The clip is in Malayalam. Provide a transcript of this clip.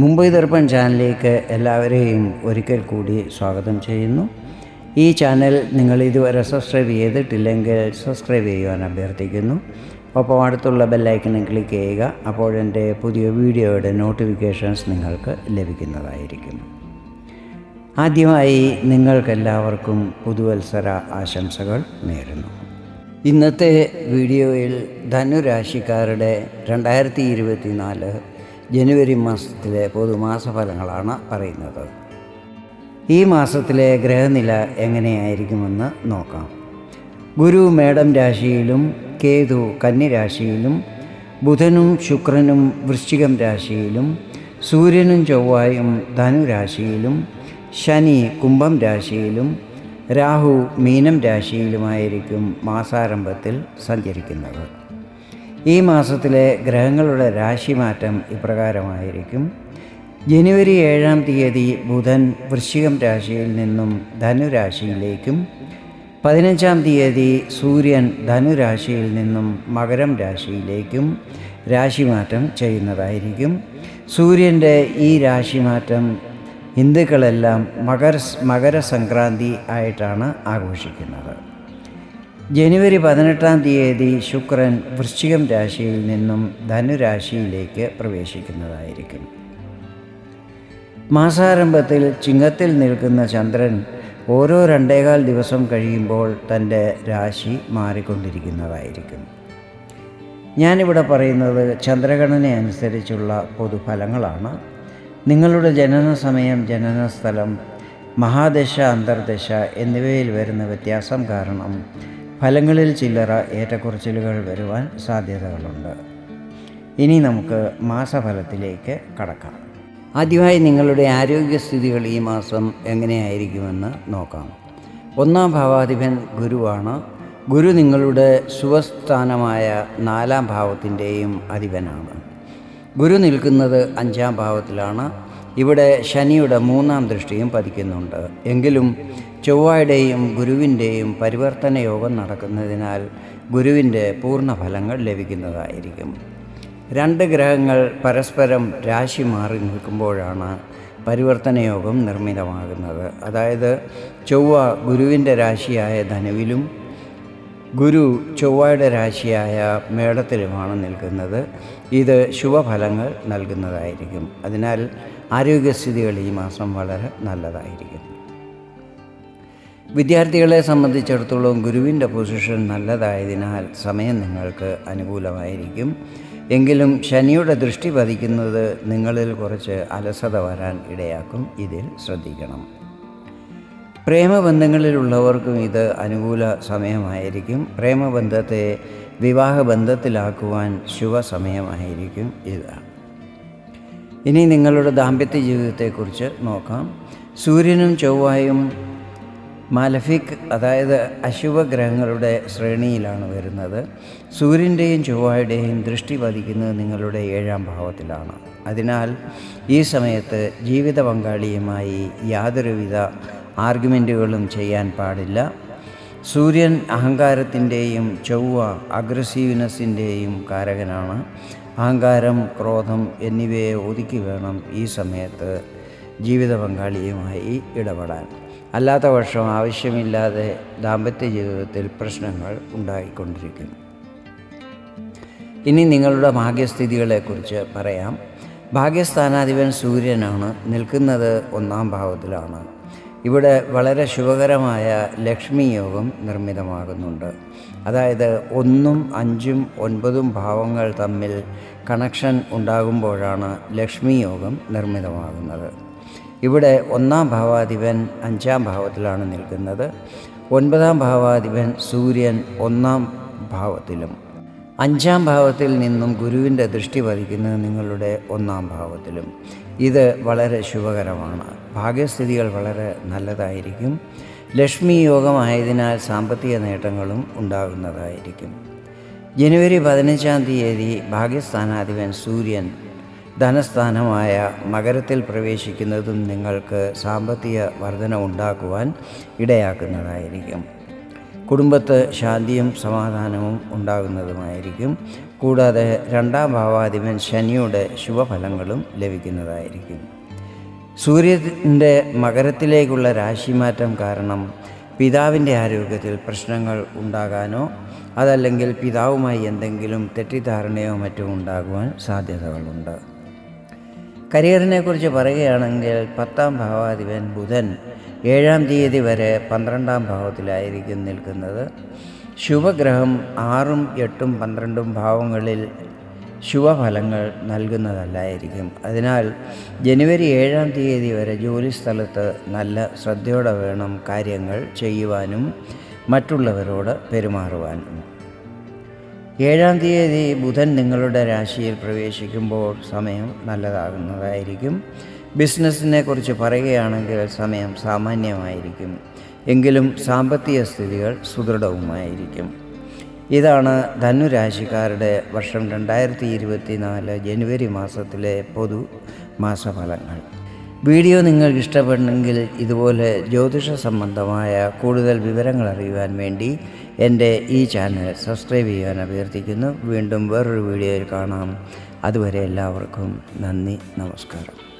മുംബൈ ദർപ്പൺ ചാനലിലേക്ക് എല്ലാവരെയും ഒരിക്കൽ കൂടി സ്വാഗതം ചെയ്യുന്നു. ഈ ചാനൽ നിങ്ങൾ ഇതുവരെ സബ്സ്ക്രൈബ് ചെയ്തിട്ടില്ലെങ്കിൽ സബ്സ്ക്രൈബ് ചെയ്യുവാൻ അഭ്യർത്ഥിക്കുന്നു. ഒപ്പം അടുത്തുള്ള ബെല്ലൈക്കണിൽ ക്ലിക്ക് ചെയ്യുക അപ്പോൾ എന്റെ പുതിയ വീഡിയോയുടെ നോട്ടിഫിക്കേഷൻസ് നിങ്ങൾക്ക് ലഭിക്കുന്നതായിരിക്കും. ആദ്യമായി നിങ്ങൾക്കെല്ലാവർക്കും പുതുവത്സര ആശംസകൾ നേരുന്നു. ഇന്നത്തെ വീഡിയോയിൽ ധനുരാശിക്കാരുടെ രണ്ടായിരത്തി ഇരുപത്തിനാല് ജനുവരി മാസത്തിലെ പൊതുമാസഫലങ്ങളാണ് പറയുന്നത്. ഈ മാസത്തിലെ ഗ്രഹനില എങ്ങനെയായിരിക്കുമെന്ന് നോക്കാം. ഗുരു മേടം രാശിയിലും കേതു കന്നിരാശിയിലും ബുധനും ശുക്രനും വൃശ്ചികം രാശിയിലും സൂര്യനും ചൊവ്വായും ധനുരാശിയിലും ശനി കുംഭം രാശിയിലും രാഹു മീനം രാശിയിലുമായിരിക്കും മാസാരംഭത്തിൽ സഞ്ചരിക്കുന്നത്. ഈ മാസത്തിലെ ഗ്രഹങ്ങളുടെ രാശിമാറ്റം ഇപ്രകാരമായിരിക്കും. ജനുവരി ഏഴാം തീയതി ബുധൻ വൃശ്ചികം രാശിയിൽ നിന്നും ധനുരാശിയിലേക്കും പതിനഞ്ചാം തീയതി സൂര്യൻ ധനുരാശിയിൽ നിന്നും മകരം രാശിയിലേക്കും രാശിമാറ്റം ചെയ്യുന്നതായിരിക്കും. സൂര്യന്റെ ഈ രാശിമാറ്റം ഹിന്ദുക്കളെല്ലാം മകര മകരസംക്രാന്തി ആയിട്ടാണ് ആഘോഷിക്കുന്നത്. ജനുവരി പതിനെട്ടാം തീയതി ശുക്രൻ വൃശ്ചികം രാശിയിൽ നിന്നും ധനുരാശിയിലേക്ക് പ്രവേശിക്കുന്നതായിരിക്കും. മാസാരംഭത്തിൽ ചിങ്ങത്തിൽ നിൽക്കുന്ന ചന്ദ്രൻ ഓരോ രണ്ടേകാൽ ദിവസം കഴിയുമ്പോൾ തന്റെ രാശി മാറിക്കൊണ്ടിരിക്കുന്നതായിരിക്കും. ഞാനിവിടെ പറയുന്നത് ചന്ദ്രഗണന അനുസരിച്ചുള്ള പൊതുഫലങ്ങളാണ്. നിങ്ങളുടെ ജനന സമയം ജനന സ്ഥലം മഹാദശ അന്തർദശ എന്നിവയിൽ വരുന്ന വ്യത്യാസം കാരണം ഫലങ്ങളിൽ ചില്ലറ ഏറ്റക്കുറച്ചിലുകൾ വരുവാൻ സാധ്യതകളുണ്ട്. ഇനി നമുക്ക് മാസഫലത്തിലേക്ക് കടക്കാം. ആദ്യമായി നിങ്ങളുടെ ആരോഗ്യസ്ഥിതികൾ ഈ മാസം എങ്ങനെയായിരിക്കുമെന്ന് നോക്കാം. ഒന്നാം ഭാവാധിപൻ ഗുരുവാണ്. ഗുരു നിങ്ങളുടെ സുവസ്ഥാനമായ നാലാം ഭാവത്തിന്റെയും അധിപനാണ്. ഗുരു നിൽക്കുന്നത് അഞ്ചാം ഭാവത്തിലാണ്. ഇവിടെ ശനിയുടെ മൂന്നാം ദൃഷ്ടിയും പതിക്കുന്നുണ്ട്. എങ്കിലും ചൊവ്വയുടെയും ഗുരുവിന്റെയും പരിവർത്തന യോഗം നടക്കുന്നതിനാൽ ഗുരുവിന്റെ പൂർണ ഫലങ്ങൾ ലഭിക്കുന്നതായിരിക്കും. രണ്ട് ഗ്രഹങ്ങൾ പരസ്പരം രാശി മാറി നിൽക്കുമ്പോഴാണ് പരിവർത്തന യോഗം നിർമ്മിതമാകുന്നത്. അതായത് ചൊവ്വ ഗുരുവിന്റെ രാശിയായ ധനുവിലും ഗുരു ചൊവ്വയുടെ രാശിയായ മേടത്തിലുമാണ് നിൽക്കുന്നത്. ഇത് ശുഭഫലങ്ങൾ നൽകുന്നതായിരിക്കും. അതിനാൽ ആരോഗ്യസ്ഥിതികൾ ഈ മാസം വളരെ നല്ലതായിരിക്കും വിദ്യാർത്ഥികളെ സംബന്ധിച്ചിടത്തോളം ഗുരുവിന്റെ പൊസിഷൻ നല്ലതായതിനാൽ സമയം നിങ്ങൾക്ക് അനുകൂലമായിരിക്കും. എങ്കിലും ശനിയുടെ ദൃഷ്ടി പതിക്കുന്നത് നിങ്ങളിൽ കുറച്ച് അലസത വരാൻ ഇടയാക്കും. ഇതിൽ ശ്രദ്ധിക്കണം. പ്രേമബന്ധങ്ങളിലുള്ളവർക്കും ഇത് അനുകൂല സമയമായിരിക്കും. പ്രേമബന്ധത്തെ വിവാഹബന്ധത്തിലാക്കുവാൻ ശുഭസമയമായിരിക്കും. ഇത് ഇനി നിങ്ങളുടെ ദാമ്പത്യ ജീവിതത്തെക്കുറിച്ച് നോക്കാം. സൂര്യനും ചൊവ്വായും മാലഫിക് അതായത് അശുഭഗ്രഹങ്ങളുടെ ശ്രേണിയിലാണ് വരുന്നത്. സൂര്യന്റെയും ചൊവ്വയുടെയും ദൃഷ്ടി പതിക്കുന്നത് നിങ്ങളുടെ ഏഴാം ഭാവത്തിലാണ്. അതിനാൽ ഈ സമയത്ത് ജീവിത പങ്കാളിയുമായി യാതൊരുവിധ ആർഗ്യുമെന്റുകളും ചെയ്യാൻ പാടില്ല. സൂര്യൻ അഹങ്കാരത്തിന്റെയും ചൊവ്വ അഗ്രസീവ്നെസ്സിന്റെയും കാരകനാണ്. അഹങ്കാരം ക്രോധം എന്നിവയെ ഒതുക്കി വേണം ഈ സമയത്ത് ജീവിത പങ്കാളിയുമായി ഇടപെടാൻ. അല്ലാത്ത വർഷം ആവശ്യമില്ലാതെ ദാമ്പത്യ ജീവിതത്തിൽ പ്രശ്നങ്ങൾ ഉണ്ടായിക്കൊണ്ടിരിക്കുന്നു. ഇനി നിങ്ങളുടെ ഭാഗ്യസ്ഥിതികളെക്കുറിച്ച് പറയാം. ഭാഗ്യസ്ഥാനാധിപൻ സൂര്യനാണ് നിൽക്കുന്നത് ഒന്നാം ഭാവത്തിലാണ്. ഇവിടെ വളരെ ശുഭകരമായ ലക്ഷ്മി യോഗം നിർമ്മിതമാകുന്നുണ്ട്. അതായത് ഒന്നും അഞ്ചും ഒൻപതും ഭാവങ്ങൾ തമ്മിൽ കണക്ഷൻ ഉണ്ടാകുമ്പോഴാണ് ലക്ഷ്മി യോഗം നിർമ്മിതമാകുന്നത്. ഇവിടെ ഒന്നാം ഭാവാധിപൻ അഞ്ചാം ഭാവത്തിലാണ് നിൽക്കുന്നത്. ഒൻപതാം ഭാവാധിപൻ സൂര്യൻ ഒന്നാം ഭാവത്തിലും. അഞ്ചാം ഭാവത്തിൽ നിന്നും ഗുരുവിന്റെ ദൃഷ്ടി പതിക്കുന്നത് നിങ്ങളുടെ ഒന്നാം ഭാവത്തിലും. ഇത് വളരെ ശുഭകരമാണ്. ഭാഗ്യസ്ഥിതികൾ വളരെ നല്ലതായിരിക്കും. ലക്ഷ്മി യോഗമായതിനാൽ സാമ്പത്തിക നേട്ടങ്ങളും ഉണ്ടാകുന്നതായിരിക്കും. ജനുവരി പതിനഞ്ചാം തീയതി ഭാഗ്യസ്ഥാനാധിപൻ സൂര്യൻ ധനസ്ഥാനമായ മകരത്തിൽ പ്രവേശിക്കുന്നതും നിങ്ങൾക്ക് സാമ്പത്തിക വർധന ഉണ്ടാക്കുവാൻ ഇടയാക്കുന്നതായിരിക്കും. കുടുംബത്ത് ശാന്തിയും സമാധാനവും ഉണ്ടാകുന്നതുമായിരിക്കും. കൂടാതെ രണ്ടാം ഭാവാധിപൻ ശനിയുടെ ശുഭഫലങ്ങളും ലഭിക്കുന്നതായിരിക്കും. സൂര്യന്റെ മകരത്തിലേക്കുള്ള രാശിമാറ്റം കാരണം പിതാവിന്റെ ആരോഗ്യത്തിൽ പ്രശ്നങ്ങൾ ഉണ്ടാകാനോ അതല്ലെങ്കിൽ പിതാവുമായി എന്തെങ്കിലും തെറ്റിദ്ധാരണയോ മറ്റോ ഉണ്ടാകുവാൻ സാധ്യതകളുണ്ട്. കരിയറിനെക്കുറിച്ച് പറയുകയാണെങ്കിൽ പത്താം ഭാവാധിപൻ ബുധൻ ഏഴാം തീയതി വരെ പന്ത്രണ്ടാം ഭാവത്തിലായിരിക്കും നിൽക്കുന്നത്. ശുഭഗ്രഹം ആറും എട്ടും പന്ത്രണ്ടും ഭാവങ്ങളിൽ ശുഭഫലങ്ങൾ നൽകുന്നതല്ലായിരിക്കും. അതിനാൽ ജനുവരി ഏഴാം തീയതി വരെ ജോലിസ്ഥലത്ത് നല്ല ശ്രദ്ധയോടെ വേണം കാര്യങ്ങൾ ചെയ്യുവാനും മറ്റുള്ളവരോട് പെരുമാറുവാനും. ഏഴാം തീയതി ബുധൻ നിങ്ങളുടെ രാശിയിൽ പ്രവേശിക്കുമ്പോൾ സമയം നല്ലതാകുന്നതായിരിക്കും. ബിസിനസ്സിനെ കുറിച്ച് പറയുകയാണെങ്കിൽ സമയം സാമാന്യമായിരിക്കും. എങ്കിലും സാമ്പത്തിക സ്ഥിതികൾ സുദൃഢവുമായിരിക്കും. ഇതാണ് ധനുരാശിക്കാരുടെ വർഷം രണ്ടായിരത്തി ഇരുപത്തി നാല് ജനുവരി മാസത്തിലെ പൊതു മാസഫലങ്ങൾ. വീഡിയോ നിങ്ങൾക്ക് ഇഷ്ടപ്പെടണമെങ്കിൽ ഇതുപോലെ ജ്യോതിഷ സംബന്ധമായ കൂടുതൽ വിവരങ്ങൾ അറിയുവാൻ വേണ്ടി എന്റെ ഈ ചാനൽ സബ്സ്ക്രൈബ് ചെയ്യാൻ അഭ്യർത്ഥിക്കുന്നു. വീണ്ടും വേറൊരു വീഡിയോയിൽ കാണാം. അതുവരെ എല്ലാവർക്കും നന്ദി നമസ്കാരം.